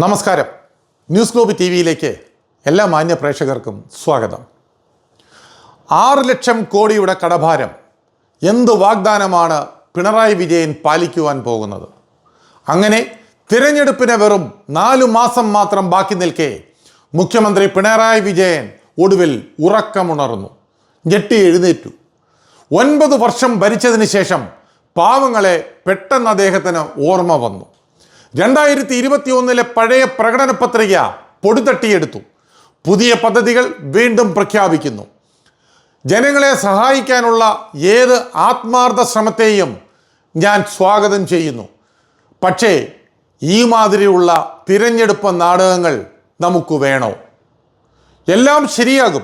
നമസ്കാരം. News globe T വിയിലേക്ക് എല്ലാ മാന്യ പ്രേക്ഷകർക്കും സ്വാഗതം. ആറ് ലക്ഷം കോടിയുടെ കടഭാരം എന്ത് വാഗ്ദാനമാണ് പിണറായി വിജയൻ പാലിക്കുവാൻ പോകുന്നത്? അങ്ങനെ തിരഞ്ഞെടുപ്പിന് വെറും നാലു മാസം മാത്രം ബാക്കി നിൽക്കെ മുഖ്യമന്ത്രി പിണറായി വിജയൻ ഒടുവിൽ ഉറക്കമുണർന്നു. ഞെട്ടി എഴുന്നേറ്റു. ഒൻപത് വർഷം ഭരിച്ചതിന് ശേഷം പാവങ്ങളെ പെട്ടെന്ന് അദ്ദേഹത്തിന് ഓർമ്മ വന്നു. രണ്ടായിരത്തി ഇരുപത്തി ഒന്നിലെ പഴയ പ്രകടന പത്രിക പൊടിതട്ടിയെടുത്തു. പുതിയ പദ്ധതികൾ വീണ്ടും പ്രഖ്യാപിക്കുന്നു. ജനങ്ങളെ സഹായിക്കാനുള്ള ഏത് ആത്മാർത്ഥ ശ്രമത്തെയും ഞാൻ സ്വാഗതം ചെയ്യുന്നു. പക്ഷേ ഈ മാതിരിയുള്ള തിരഞ്ഞെടുപ്പ് നാടകങ്ങൾ നമുക്ക് വേണോ? എല്ലാം ശരിയാകും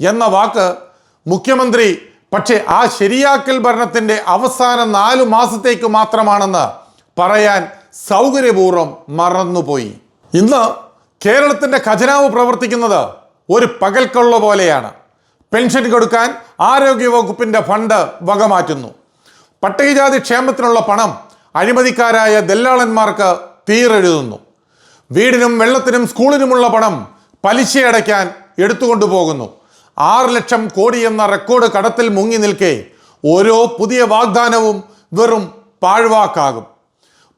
എന്ന വാക്ക് മുഖ്യമന്ത്രി പക്ഷേ ആ ശരിയാക്കൽ ഭരണത്തിന്റെ അവസാന നാലു മാസത്തേക്ക് മാത്രമാണെന്ന് പറയാൻ സൗകര്യപൂർവം മറന്നുപോയി. ഇന്ന് കേരളത്തിന്റെ ഖജനാവ് പ്രവർത്തിക്കുന്നത് ഒരു പകൽക്കൊള്ള പോലെയാണ്. പെൻഷൻ കൊടുക്കാൻ ആരോഗ്യവകുപ്പിന്റെ ഫണ്ട് വകമാറ്റുന്നു പട്ടികജാതി ക്ഷേമത്തിനുള്ള പണം അഴിമതിക്കാരായ ദല്ലാളന്മാർക്ക് തീരെഴുതുന്നു. വീടിനും വെള്ളത്തിനും സ്കൂളിനുമുള്ള പണം പലിശയടയ്ക്കാൻ എടുത്തുകൊണ്ടു പോകുന്നു. ആറ് ലക്ഷം കോടി എന്ന റെക്കോർഡ് കടത്തിൽ മുങ്ങി നിൽക്കെ ഓരോ പുതിയ വാഗ്ദാനവും വെറും പാഴ്വാക്കാകും.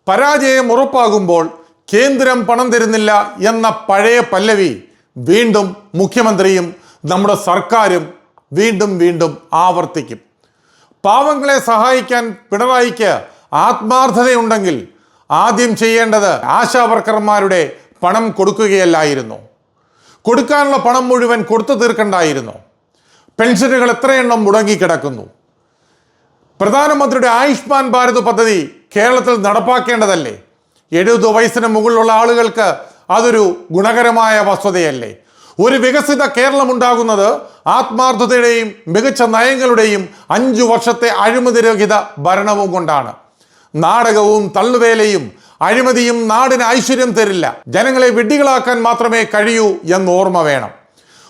പരാജയം ഉറപ്പാകുമ്പോൾ കേന്ദ്രം പണം തരുന്നില്ല എന്ന പഴയ പല്ലവി വീണ്ടും മുഖ്യമന്ത്രിയും നമ്മുടെ സർക്കാരും വീണ്ടും വീണ്ടും ആവർത്തിക്കും. പാവങ്ങളെ സഹായിക്കാൻ പിണറായിക്ക് ആത്മാർത്ഥതയുണ്ടെങ്കിൽ ആദ്യം ചെയ്യേണ്ടത് ആശാവർക്കർമാരുടെ പണം കൊടുക്കുകയല്ലായിരുന്നു. കൊടുക്കാനുള്ള പണം മുഴുവൻ കൊടുത്തു തീർക്കണ്ടായിരുന്നു. പെൻഷനുകൾ എത്രയെണ്ണം മുടങ്ങിക്കിടക്കുന്നു. പ്രധാനമന്ത്രിയുടെ ആയുഷ്മാൻ ഭാരത് പദ്ധതി കേരളത്തിൽ നടപ്പാക്കേണ്ടതല്ലേ? എഴുപത് വയസ്സിന് മുകളിലുള്ള ആളുകൾക്ക് അതൊരു ഗുണകരമായ വസ്തുതയല്ലേ? ഒരു വികസിത കേരളം ഉണ്ടാകുന്നത് ആത്മാർത്ഥതയുടെയും മികച്ച നയങ്ങളുടെയും അഞ്ചു വർഷത്തെ അഴിമതിരഹിത ഭരണവും കൊണ്ടാണ്. നാടകവും തള്ളുവേലയും അഴിമതിയും നാടിന് ഐശ്വര്യം തരില്ല. ജനങ്ങളെ വിഡ്ഢികളാക്കാൻ മാത്രമേ കഴിയൂ എന്ന് ഓർമ്മ വേണം.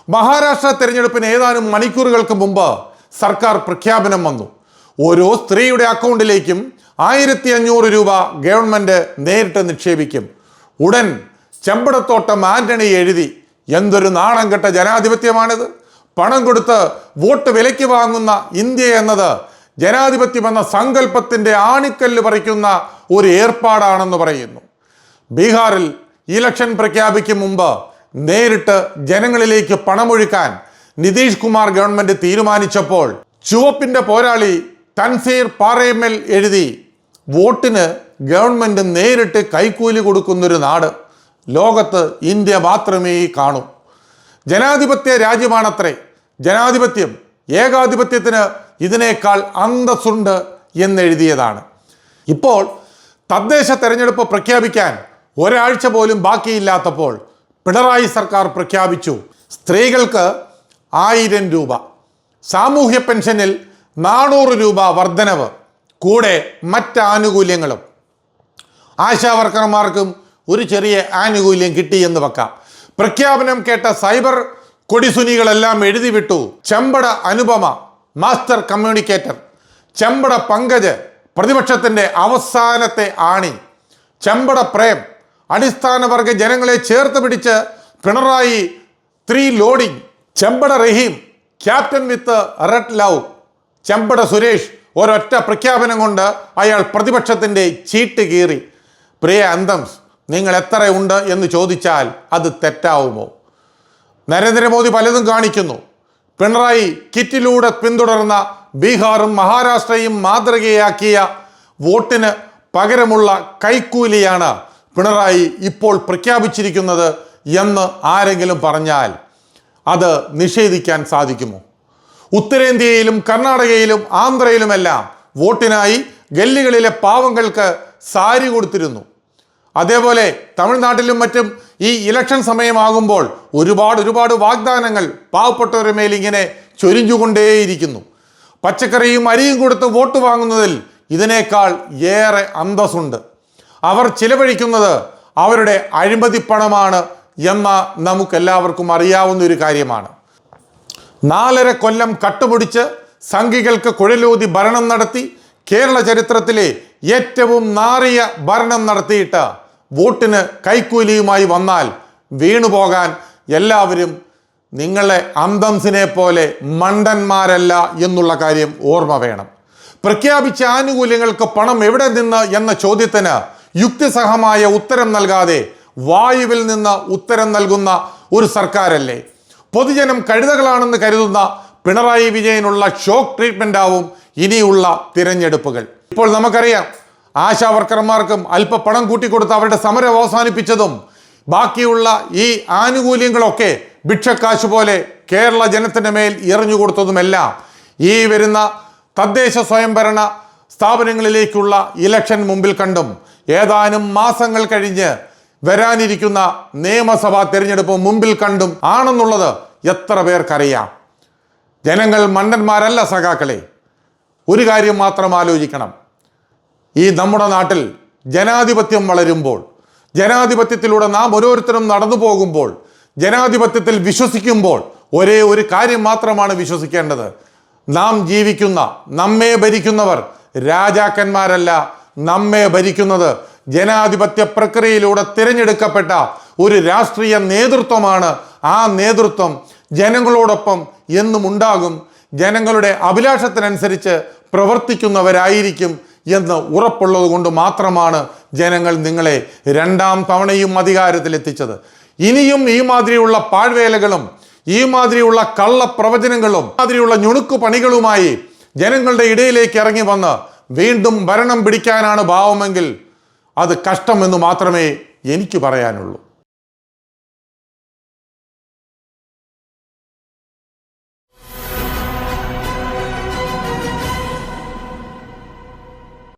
മഹാരാഷ്ട്ര തെരഞ്ഞെടുപ്പിന് ഏതാനും മണിക്കൂറുകൾക്ക് മുമ്പ് സർക്കാർ പ്രഖ്യാപനം വന്നു. ഓരോ സ്ത്രീയുടെ അക്കൗണ്ടിലേക്കും ആയിരത്തി അഞ്ഞൂറ് രൂപ ഗവൺമെന്റ് നേരിട്ട് നിക്ഷേപിക്കും. ഉടൻ ചെമ്പടത്തോട്ടം ആന്റണി എഴുതി എന്തൊരു നാണം കെട്ട ജനാധിപത്യമാണിത്. പണം കൊടുത്ത് വോട്ട് വിലയ്ക്ക് വാങ്ങുന്ന ഇന്ത്യ എന്നത് ജനാധിപത്യം എന്ന സങ്കല്പത്തിന്റെ ആണിക്കല്ല് പറിക്കുന്ന ഒരു ഏർപ്പാടാണെന്ന് പറയുന്നു. ബീഹാറിൽ ഇലക്ഷൻ പ്രഖ്യാപിക്കും മുമ്പ് നേരിട്ട് ജനങ്ങളിലേക്ക് പണമൊഴുക്കാൻ നിതീഷ് കുമാർ ഗവൺമെന്റ് തീരുമാനിച്ചപ്പോൾ ചുവപ്പിന്റെ പോരാളി തൻസീർ പാറേമൽ എഴുതി വോട്ടിന് ഗവൺമെന്റ് നേരിട്ട് കൈക്കൂലി കൊടുക്കുന്നൊരു നാട്. ലോകത്ത് ഇന്ത്യ മാത്രമേ കാണൂ. ജനാധിപത്യ രാജ്യമാണത്രേ. ജനാധിപത്യം ഏകാധിപത്യത്തിന് ഇതിനേക്കാൾ അന്തസ്സുണ്ട് എന്നെഴുതിയതാണ്. ഇപ്പോൾ തദ്ദേശ തെരഞ്ഞെടുപ്പ് പ്രഖ്യാപിക്കാൻ ഒരാഴ്ച പോലും ബാക്കിയില്ലാത്തപ്പോൾ പിണറായി സർക്കാർ പ്രഖ്യാപിച്ചു സ്ത്രീകൾക്ക് ആയിരം രൂപ. സാമൂഹ്യ പെൻഷനിൽ നാനൂറ് രൂപ വർധനവ് കൂടെ മറ്റ് ആനുകൂല്യങ്ങളും. ആശാവർക്കർമാർക്കും ഒരു ചെറിയ ആനുകൂല്യം കിട്ടി എന്ന് വെക്കാം. പ്രഖ്യാപനം കേട്ട സൈബർ കൊടിസുനികളെല്ലാം എഴുതി വിട്ടു ചെമ്പട അനുപമ മാസ്റ്റർ കമ്മ്യൂണിക്കേറ്റർ. ചെമ്പട പങ്കജ് പ്രതിപക്ഷത്തിന്റെ അവസാനത്തെ ആണി. ചെമ്പട പ്രേം അടിസ്ഥാന വർഗ ജനങ്ങളെ ചേർത്ത് പിടിച്ച് Pinarayi three loading Chempada Rahim captain with red love. ചെമ്പട സുരേഷ് ഒരൊറ്റ പ്രഖ്യാപനം കൊണ്ട് അയാൾ പ്രതിപക്ഷത്തിന്റെ ചീട്ട് കീറി. പ്രിയ അന്തംസ് നിങ്ങൾ എത്ര ഉണ്ട് എന്ന് ചോദിച്ചാൽ അത് തെറ്റാവുമോ? നരേന്ദ്രമോദി പലതും കാണിക്കുന്നു. പിണറായി കിറ്റിലൂടെ പിന്തുടർന്ന ബീഹാറും മഹാരാഷ്ട്രയും മാതൃകയാക്കിയ വോട്ടിന് പകരമുള്ള കൈക്കൂലിയാണ് പിണറായി ഇപ്പോൾ പ്രഖ്യാപിച്ചിരിക്കുന്നത് എന്ന് ആരെങ്കിലും പറഞ്ഞാൽ അത് നിഷേധിക്കാൻ സാധിക്കുമോ? ഉത്തരേന്ത്യയിലും കർണാടകയിലും ആന്ധ്രയിലുമെല്ലാം വോട്ടിനായി ഗല്ലികളിലെ പാവങ്ങൾക്ക് സാരി കൊടുത്തിരുന്നു. അതേപോലെ തമിഴ്നാട്ടിലും മറ്റും ഈ ഇലക്ഷൻ സമയമാകുമ്പോൾ ഒരുപാട് ഒരുപാട് വാഗ്ദാനങ്ങൾ പാവപ്പെട്ടവരുടെ മേലിങ്ങനെ ചൊരിഞ്ഞുകൊണ്ടേയിരിക്കുന്നു. പച്ചക്കറിയും അരിയും കൊടുത്ത് വോട്ട് വാങ്ങുന്നതിൽ ഇതിനേക്കാൾ ഏറെ അന്തസ്സുണ്ട്. അവർ ചിലവഴിക്കുന്നത് അവരുടെ അഴിമതിപ്പണമാണ് എന്ന നമുക്കെല്ലാവർക്കും അറിയാവുന്ന ഒരു കാര്യമാണ്. നാലര കൊല്ലം കട്ടുപിടിച്ച് സംഘികൾക്ക് കുഴലൂതി ഭരണം നടത്തി കേരള ചരിത്രത്തിലെ ഏറ്റവും നാറിയ ഭരണം നടത്തിയിട്ട് വോട്ടിന് കൈക്കൂലിയുമായി വന്നാൽ വീണുപോകാൻ എല്ലാവരും നിങ്ങളെ അന്തംസിനെ പോലെ മണ്ടന്മാരല്ല എന്നുള്ള കാര്യം ഓർമ്മ വേണം. പ്രഖ്യാപിച്ച ആനുകൂല്യങ്ങൾക്ക് പണം എവിടെ നിന്ന് എന്ന ചോദ്യത്തിന് യുക്തിസഹമായ ഉത്തരം നൽകാതെ വായുവിൽ നിന്ന് ഉത്തരം നൽകുന്ന ഒരു സർക്കാരല്ലേ? പൊതുജനം കഴുതകളാണെന്ന് കരുതുന്ന പിണറായി വിജയനുള്ള ഷോക്ക് ട്രീറ്റ്മെന്റ് ആവും ഇനിയുള്ള തിരഞ്ഞെടുപ്പുകൾ. ഇപ്പോൾ നമുക്കറിയാം ആശാ വർക്കർമാർക്കും അല്പ പണം കൂട്ടിക്കൊടുത്ത് അവരുടെ സമരം അവസാനിപ്പിച്ചതും ബാക്കിയുള്ള ഈ ആനുകൂല്യങ്ങളൊക്കെ ഭിക്ഷക്കാശ് പോലെ കേരള ജനത്തിന്റെ മേൽ എറിഞ്ഞു കൊടുത്തതുമെല്ലാം ഈ വരുന്ന തദ്ദേശ സ്വയംഭരണ സ്ഥാപനങ്ങളിലേക്കുള്ള ഇലക്ഷൻ മുമ്പിൽ കണ്ടും ഏതാനും മാസങ്ങൾ കഴിഞ്ഞ് വരാനിരിക്കുന്ന നിയമസഭാ തെരഞ്ഞെടുപ്പ് മുമ്പിൽ കണ്ടും ആണെന്നുള്ളത് എത്ര പേർക്കറിയാം? ജനങ്ങൾ മണ്ടന്മാരല്ല സഖാക്കളെ. ഒരു കാര്യം മാത്രം ആലോചിക്കണം. ഈ നമ്മുടെ നാട്ടിൽ ജനാധിപത്യം വളരുമ്പോൾ ജനാധിപത്യത്തിലൂടെ നാം ഓരോരുത്തരും നടന്നു പോകുമ്പോൾ ജനാധിപത്യത്തിൽ വിശ്വസിക്കുമ്പോൾ ഒരേ ഒരു കാര്യം മാത്രമാണ് വിശ്വസിക്കേണ്ടത്. നാം ജീവിക്കുന്ന നമ്മെ ഭരിക്കുന്നവർ രാജാക്കന്മാരല്ല നമ്മെ ഭരിക്കുന്നത് ജനാധിപത്യ പ്രക്രിയയിലൂടെ തിരഞ്ഞെടുക്കപ്പെട്ട ഒരു രാഷ്ട്രീയ നേതൃത്വമാണ് ആ നേതൃത്വം ജനങ്ങളോടൊപ്പം എന്നും ഉണ്ടാകും. ജനങ്ങളുടെ അഭിലാഷത്തിനനുസരിച്ച് പ്രവർത്തിക്കുന്നവരായിരിക്കും എന്ന് ഉറപ്പുള്ളത് കൊണ്ട് മാത്രമാണ് ജനങ്ങൾ നിങ്ങളെ രണ്ടാം തവണയും അധികാരത്തിലെത്തിച്ചത്. ഇനിയും ഈ മാതിരിയുള്ള പാഴ്വേലകളും ഈ മാതിരിയുള്ള കള്ള പ്രവചനങ്ങളും മാതിരിയുള്ള ഞുണുക്കു പണികളുമായി ജനങ്ങളുടെ ഇടയിലേക്ക് ഇറങ്ങി വന്ന് വീണ്ടും ഭരണം പിടിക്കാനാണ് ഭാവമെങ്കിൽ അത് കഷ്ടമെന്ന് മാത്രമേ എനിക്ക് പറയാനുള്ളൂ.